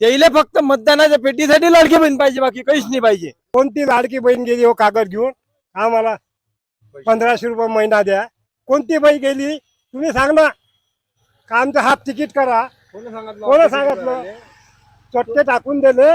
त्याला फक्त मतदानाच्या पेटीसाठी लाडकी बहीण पाहिजे बाकी काहीच नाही पाहिजे. कोणती लाडकी बहीण गेली हो कागद घेऊन? आम्हाला पंधराशे रुपये महिना द्या. कोणती बाई गेली? तुम्ही सांग ना. का आमचं हाफ तिकीट करा? कोण सांगितलं चटके टाकून दिले.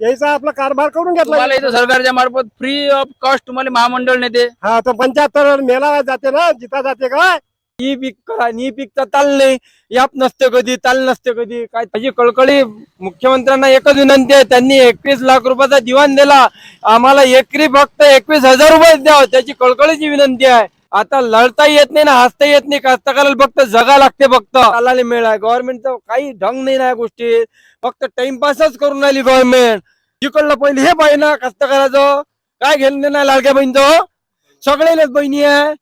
यायचा आपला कारभार करून घेतला. तुम्हाला इथं सरकारच्या मार्फत फ्री ऑफ कॉस्ट तुम्हाला महामंडळ नेते. हा तर पंच्याहत्तर मेला जाते ना जिता जाते का? ही पीक करा नी पीकचा ताल नाही. याप नसते कधी ताल नसते कधी. काय त्याची कळकळी मुख्यमंत्र्यांना एकच विनंती आहे त्यांनी एकवीस लाख रुपयाचा दिवाण दिला. आम्हाला एकरी फक्त एकवीस हजार रुपये द्यावं त्याची कळकळीची विनंती आहे. आता लढता येत नाही ना हसता येत नाही कास्तकाराला फक्त जगा लागते फक्त. चालायला आहे गव्हर्नमेंटचा काही ढंग नाही ना या गोष्टी फक्त टाइमपासच करून राहिली गव्हर्नमेंट जिकडलं पहिले हे पाहिजे ना कास्तकाराचं काय घेणं नाही लाडक्या बहिणीचं? सगळेच बहिणी आहे.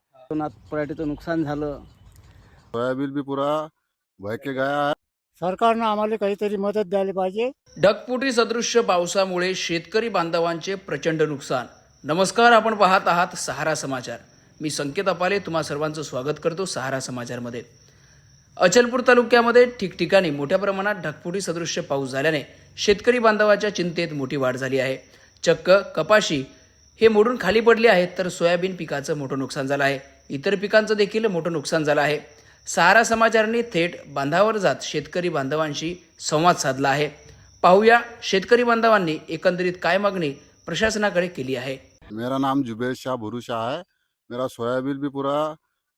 पराठीचं नुकसान झालं. सोयाबीन भी पूरा बह के गया है। सरकारनं आम्हाला काहीतरी मदत द्यायला पाहिजे. ढगफुटी सदृश्य पावसामुळे शेतकरी बांधवांचे प्रचंड नुकसान. नमस्कार आपण पाहत आहात सहारा समाचार. मी संकेत अपाले तुम्हा सर्वांचं स्वागत करतो सहारा समाचारमध्ये. अचलपूर तालुक्यामध्ये ठिकठिकाणी मोठ्या प्रमाणात ढगफुटी सदृश्य पाऊस झाल्याने शेतकरी बांधवाच्या चिंतेत मोठी वाढ झाली आहे. चक्क कपाशी हे मोडून खाली पडले आहेत तर सोयाबीन पिकाचं मोठं नुकसान झालं आहे. इतर पिकांचं देखील मोठं नुकसान झालं आहे. सहारा समाचारांनी थेट बांधावर जात शेतकरी बांधवांशी संवाद साधला आहे. पाहूया शेतकरी बांधवांनी एकंदरीत काय मागणी प्रशासनाकडे केली आहे. मेरा नाम जुबेर शाह भुरू शाह है। मेरा सोयाबीन भी पूरा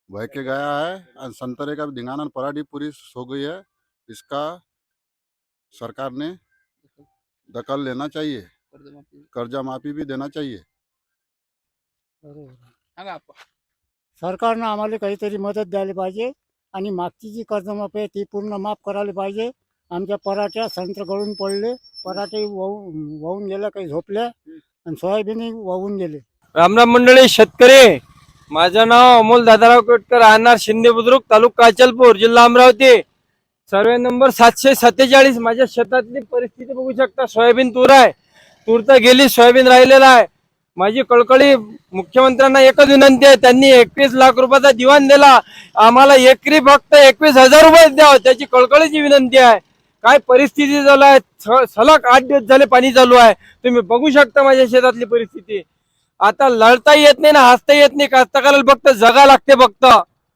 बह के गया है और संतरे का भी धिंगाना पराठी पूरी सो गई है। इसका सरकार ने दखल लेना चाहिए। कर्जा माफी भी देना चाहिए। सरकारनं आम्हाला काहीतरी मदत द्यायला पाहिजे आणि मागची जी कर्जमाफी आहे ती पूर्ण माफ करायला पाहिजे. आमच्या पराठ्या संत्र गळून पडले. पराठे वाहून वाहून गेल्या काही झोपल्या. आणि सोयाबीनही वाहून गेले. रामराम मंडळी शेतकरी. माझं नाव अमोल दादाराव केटकर राहणार शिंदे बुद्रुक तालुका अचलपूर जिल्हा अमरावती. सर्वे नंबर सातशे सत्तेचाळीस. माझ्या शेतातली परिस्थिती बघू शकता. सोयाबीन तूर आहे. तूर तर गेली सोयाबीन राहिलेला आहे. माझी कळकळी मुख्यमंत्र्यांना एकच विनंती आहे त्यांनी एकवीस लाख रुपयाचा दिवाण दिला. आम्हाला एकरी फक्त एकवीस हजार रुपये द्यावं त्याची कळकळीची विनंती आहे. काय परिस्थिती चालू आहे? स- सलग आठ दिवस झाले पाणी चालू आहे. तुम्ही बघू शकता माझ्या शेतातली परिस्थिती. आता लढता येत नाही ना हसता येत नाही कास्तकाराला फक्त जगा लागते फक्त.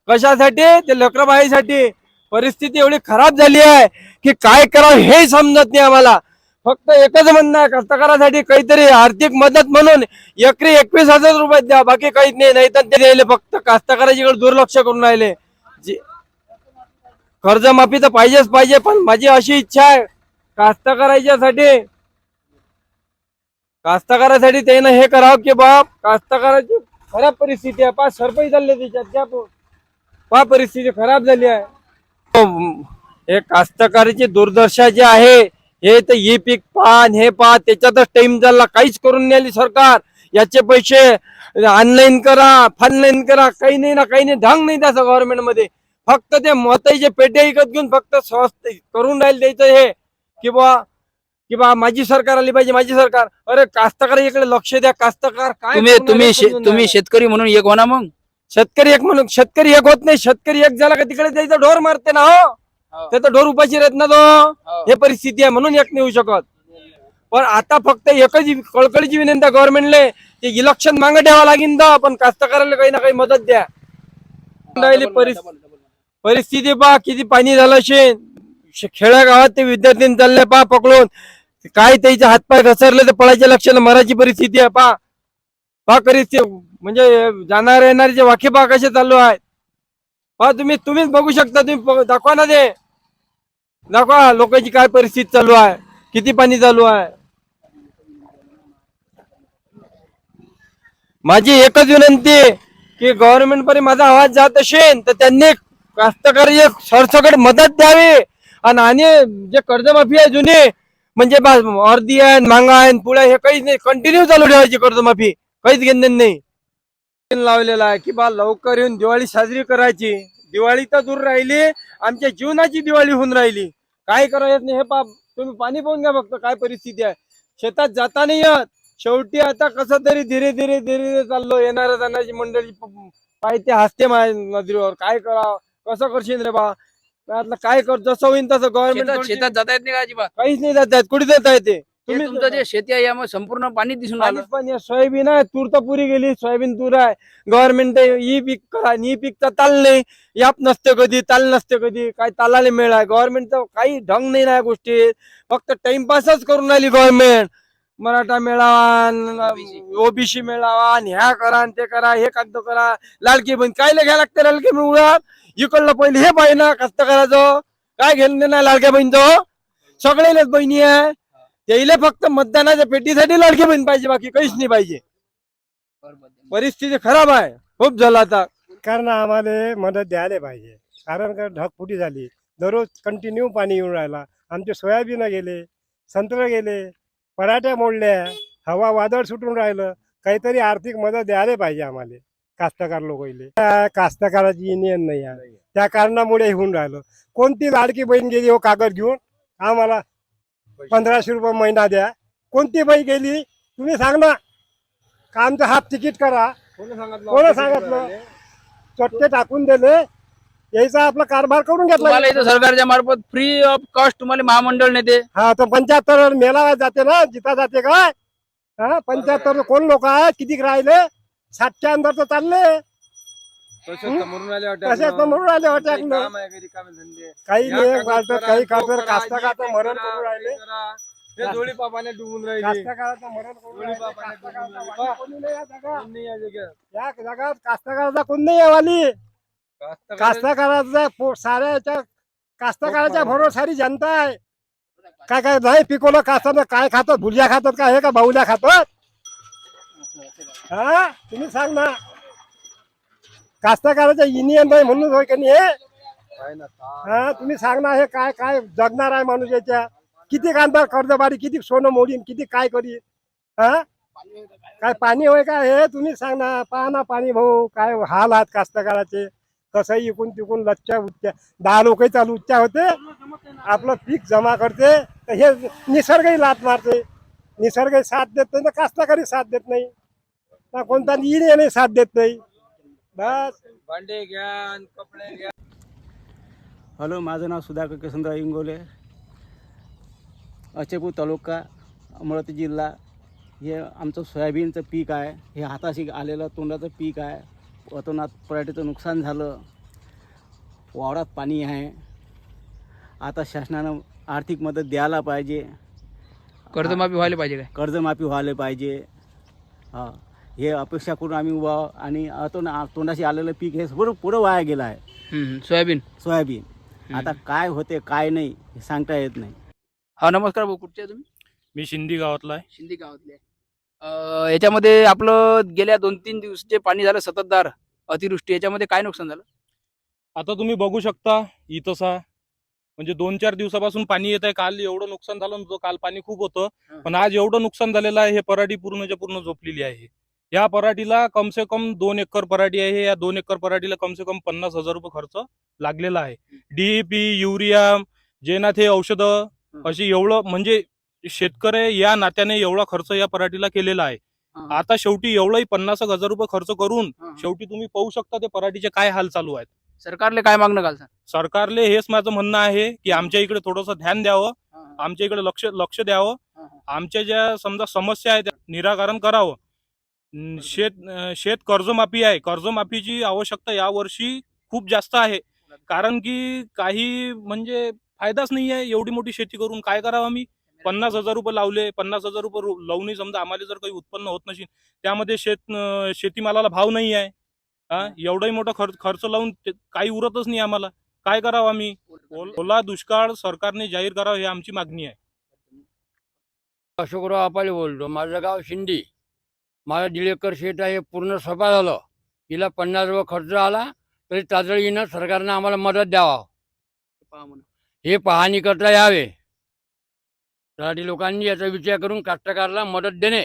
कशासाठी? ते लक्रबाईसाठी परिस्थिती एवढी खराब झाली आहे की काय करावं हे समजत नाही आम्हाला. फक्त एकच म्हणणं आहे कास्तकारासाठी काहीतरी आर्थिक मदत म्हणून एकरी एकवीस हजार रुपये द्या बाकी काहीच नाही नाही तर ते राहिले फक्त कास्तकाराच्याकडे दुर्लक्ष करून राहिले. जे- कर्जमाफी तर पाहिजेच पाहिजे पण माझी अशी इच्छा आहे कास्तकाराच्यासाठी कास्तकारासाठी त्यानं हे करावं की बाप कास्तकाराची खराब परिस्थिती आहे. पा सरपई झाले त्याच्यात त्या पा परिस्थिती खराब झाली आहे. हे कास्तकाराची दुर्दशा जी आहे हे तर हे पीक पान हे पा त्याच्यातच टाइम झाला काहीच करून नाही आली सरकार. याचे पैसे ऑनलाईन करा फानलाईन करा काही नाही ना काही नाही ढंग नाही त्याचं गव्हर्नमेंटमध्ये. फक्त ते मताचे पेटे विकत घेऊन फक्त स्वस्त करून राहील द्यायचं हे. की बा की बा माझी सरकार आली पाहिजे माझी सरकार. अरे कास्तकार इकडे लक्ष द्या कास्तकार काय तुम्ही तुम्ही. शेतकरी म्हणून एक हो ना मग. शेतकरी एक म्हणून शेतकरी एक होत नाही शेतकरी एक झाला का तिकडे द्यायचं ढोर मारते ना हो. ते तर ढोर उपाशी राहत ना तो. हे. परिस्थिती आहे म्हणून एक नाही होऊ शकत. पण आता फक्त एकच कळकळीची विनंती गव्हर्नमेंटले की इलेक्शन मागे ठेवा लागेल तर पण कास्तकाराला काही ना काही मदत द्या. परिस्थिती पहा किती पाणी झालं शे. शे- खेड्यागावात ते विद्यार्थी चालले पहा पकडून. काय त्याचे हातपाय घसरले तर पळायच्या लक्षाला मराठी परिस्थिती आहे पहा. पहा परिस्थिती म्हणजे जाणार येणारे वाखे पहा कसे चालू आहेत. पहा तुम्ही तुम्हीच बघू शकता तुम्ही दाखवा ना ते. दाखवा लोकांची काय परिस्थिती चालू आहे? किती पाणी चालू आहे? माझी एकच विनंती की गव्हर्नमेंट पर्यंत माझा आवाज जात असेल तर त्यांनी कास्तकारी सरसकट मदत द्यावी. आणि आणि जे कर्जमाफी आहे जुनी म्हणजे बा- अर्धी आहे मांगा आहे पुढे हे काहीच नाही कंटिन्यू चालू ठेवायची कर्जमाफी. काहीच घेणं नाही. लावलेला आहे की बा लवकर येऊन दिवाळी साजरी करायची. दिवाळी तर दूर राहिली आमच्या जीवनाची दिवाळी होऊन राहिली. काय करायचं नाही हे पा तुम्ही पाणी पाहून घ्या फक्त काय परिस्थिती आहे. शेतात जाता नाही येत. शेवटी आता कसं तरी धीरे धीरे धीरे धीरे चाललो येणाऱ्या जाण्याची मंडळी प- पाय ते हसते माझ्या नजरेवर. काय करावं? कसं करशील रे बा? काय कर जसं होईल तसं गव्हर्नमेंट शेतात जाता येत नाही काहीच नाही जात कुठे जात आहे ते हे तुम्ही तुमचं जे शेती आहे यामुळे संपूर्ण पाणी दिसून आलं पाणीच पाणी आहे. सोयाबीन आहे तूर तर पुरी गेली सोयाबीन तूर आहे. गव्हर्नमेंट ई पीक करा ई पीकचा ताल नाही. याप नसते कधी ताल नसते कधी काय तालाले मेळ आहे. गव्हर्नमेंटचं काही ढंग नाही ना या गोष्टी. फक्त टाइमपासच करून राहिली गव्हर्नमेंट मराठा मेळावा ओबीसी. मेळावा आणि ह्या करा आणि ते करा हे कागद करा. लाडकी बहीण काय घ्या लागते लाडकी मुळात इकडलं पहिले हे पाहिजे ना कष्ट करायचं. काय घेणं नाही लाडक्या बहीणचं? सगळेलेच बहिणी आहे. त्याला फक्त मतदानाच्या पेटीसाठी लाडकी बहीण पाहिजे बाकी काहीच नाही पाहिजे. परिस्थिती खराब आहे. खूप झालं आता. कारण आम्हाला मदत द्यायला पाहिजे. कारण का ढगफुटी झाली. दररोज कंटिन्यू पाणी येऊन राहिला. आमचे सोयाबीन गेले संत्र गेले पराठ्या मोडल्या हवा वादळ सुटून राहिलं. काहीतरी आर्थिक मदत द्यायला पाहिजे आम्हाला. कास्तकार लोकांले कास्तकाराची युनियन नाही आहे. त्या कारणामुळे होऊन राहिलं. कोणती लाडकी बहीण गेली हो कागद घेऊन? आम्हाला पंधराशे रुपये महिना द्या. कोणती बाई गेली? तुम्ही सांग ना. का आमचं हाफ तिकीट करा? कोणी सांगितलं चट्टे टाकून दिले. यायचा आपला कारभार करून तुम्हाला घेतला इथं सरकारच्या मार्फत फ्री ऑफ कॉस्ट तुम्हाला महामंडळ नेते हा तर पंच्याहत्तर मेला जाते ना? जिता जाते काय हा पंच्याहत्तर कोण लोक आहेत? किती राहिले? सातच्या अंदर तर चालले. तसेच तर मरून आले अटॅक तसेच तर मरून राहिले अटॅक काही. काही नाही करा, कास्ता हे काढता ते मरण करा, करून राहिले. करा. जोडी पापाने डुबून राहिली. कास्तकाराचं मरण करून दोन्ही राहिले. बापाने कास्तकाराचा डुबून वाली कोणी नाही या जगात. कोण नाही या जगात. या जगात कास्तकाराचा कोण नाही वाली. कास्तकार- कास्तकाराचा पो- कास्तकाराच्या भरोसारी जनता आहे. काय काय नाही पिकवलं कास्तानं काय खातात भुजिया खातात का? हे का बाहुल्या खातात? हा? तुम्ही सांग ना. कास्तकाराच्या युनियन नाही म्हणून होय का नाही हे? हा तुम्ही सांग ना हे काय काय जगणार आहे माणूस याच्या? किती कांदा कर्जबारी किती सोनं मोडीन किती काय करीन? हा? काय पाणी होय का हे? तुम्ही सांग ना पहा ना पाणी भाऊ काय हाल आहात कास्तकाराचे? कसंही इकून तिकून लच्च्या उच्च्या दहा लोकही चालू उच्च्या होते. आपलं पीक जमा करते. तर हे निसर्गही लात मारते. निसर्गही साथ देत नाही तर कास्तकारी साथ देत नाही. ना कोणता नाही साथ देत नाही. बस. भांडे घ्या आणि कपडे घ्या हॅलो माझं नाव सुधाकर किसनराव इंगोले. अचेपूर तालुका अमरावती जिल्हा. हे आमचं सोयाबीनचं पीक आहे. हे हाताशी आलेलं तोंडाचं पीक आहे. अतोनात पराठीचं नुकसान झालं. वावरात पाणी आहे. आता शासनानं आर्थिक मदत द्यायला पाहिजे. कर्जमाफी व्हायला पाहिजे काय? कर्जमाफी व्हायला पाहिजे. हा. हे अपेक्षा करून आम्ही उभा आहोत. आणि अतोन तोंडाशी आलेलं पीक हे पुरं पुरं वाया गेलं आहे. हम्म. सोयाबीन? सोयाबीन. आता काय होते काय नाही हे सांगता येत नाही. हा नमस्कार भाऊ कुठचे आहे तुम्ही? मी शिंदी गावातला आहे. शिंदे गावातले. अं, याच्यामध्ये आपलं गेल्या दोन तीन दिवस जे पाणी झालं सततधार अतिवृष्टी याच्यामध्ये काय नुकसान झालं? आता तुम्ही बघू शकता इथंसा म्हणजे दोन चार दिवसापासून पाणी येत आहे. काल एवढं नुकसान झालं नव्हतं काल पाणी खूप होतं. पण आज एवढं नुकसान झालेलं आहे हे पराठी पूर्णच्या पूर्ण झोपलेली आहे. या पराठीला कमसे कम दोन एकर पराठी आहे. या दोन एकर पराठीला कमसे कम पन्नास हजार रुपये खर्च लागलेला आहे. डीईपी युरिया जेनाथ हे औषधं अशी एवढं म्हणजे शेतकरी या नात्याने एवढा खर्च या पराठीला केलेला आहे. आता शेवटी एवढंही पन्नास हजार रुपये खर्च करून. शेवटी तुम्ही पाहू शकता ते पराठीचे काय हाल चालू आहेत. सरकारले काय मागणं घाल सरकारले हेच माझं म्हणणं आहे की आमच्या इकडे थोडंसं ध्यान द्यावं. आमच्या इकडे लक्ष लक्ष द्यावं. आमच्या ज्या समजा समस्या आहेत त्या निराकरण करावं. शेत शेत कर्जमाफी आहे. कर्जमाफीची आवश्यकता यावर्षी खूप जास्त आहे. कारण की काही म्हणजे फायदाच नाही आहे एवढी मोठी शेती करून. काय करावं आम्ही? पन्नास हजार रुपये लावले. पन्नास हजार रुपये लावूनही समजा आम्हाला जर काही उत्पन्न होत नसेल त्यामध्ये शेत शेतीमालाला भाव नाही आहे. हा? एवढाही मोठा खर्च खर्च लावून काही उरतच नाही आम्हाला. काय करावं आम्ही? ओल- दुष्काळ सरकारने जाहीर करावा ही आमची मागणी आहे. अशोकराव अपाले बोलतो. माझं गाव शिंदी. माझं दीड एकर शेत आहे पूर्ण सफा झालं. हिला पन्नास रुपये खर्च आला तरी तातडीनं सरकारनं आम्हाला मदत द्यावा. हे पाहणी करता यावे. तलाठी लोकांनी याचा विचार करून कास्तकारला मदत देणे.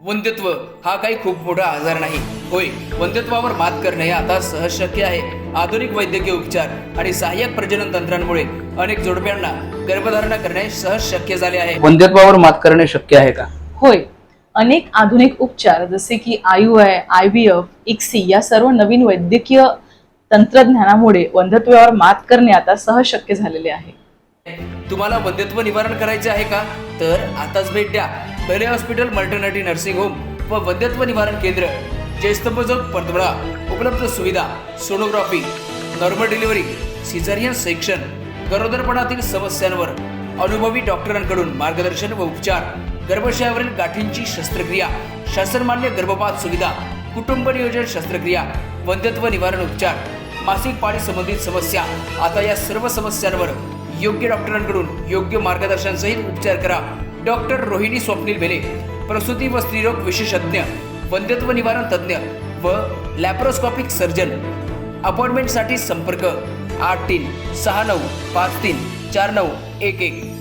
वंध्यत्व हा काही खूप मोठा आजार नाही. होय वंध्यत्वावर मात करणे हे आता सहज शक्य आहे. आधुनिक वैद्यकीय उपचार आणि सहाय्यक प्रजनन तंत्रांमुळे अनेक जोडप्यांना गर्भधारणा करणे सहज शक्य झाले आहे. वंध्यत्वावर मात करणे शक्य आहे का? होय. अनेक आधुनिक उपचार जसे की आयु आहे आय व्ही एफ इक्सी या सर्व नवीन वैद्यकीय तंत्रज्ञानामुळे वंधत्वावर मात करणे आता सहज शक्य झालेले आहे. तुम्हाला वंध्यत्व निवारण करायचे आहे का? तर आताच भेट द्या. Bele hospital maternity nursing home व वंध्यत्व निवारण केंद्र. जयस्तंभ चौक परतवडा उपलब्ध सुविधा sonography normal delivery caesarean section गरोदरपणातील समस्यांवर अनुभवी डॉक्टरांकडून मार्गदर्शन व उपचार. गर्भाशयावरील गाठींची शस्त्रक्रिया शासनमान्य गर्भपात सुविधा कुटुंब नियोजन शस्त्रक्रिया वंध्यत्व निवारण उपचार मासिक पाळी संबंधित समस्या आता या सर्व समस्यांवर योग्य डॉक्टरांकडून योग्य मार्गदर्शनसहित उपचार करा. डॉक्टर रोहिणी स्वप्नील भेले प्रसूती व स्त्रीरोग विशेषज्ञ वंध्यत्व निवारण तज्ज्ञ व लॅप्रोस्कॉपिक सर्जन. अपॉइंटमेंटसाठी संपर्क आठ तीन सहा नऊ पाच तीन चार नऊ एक एक.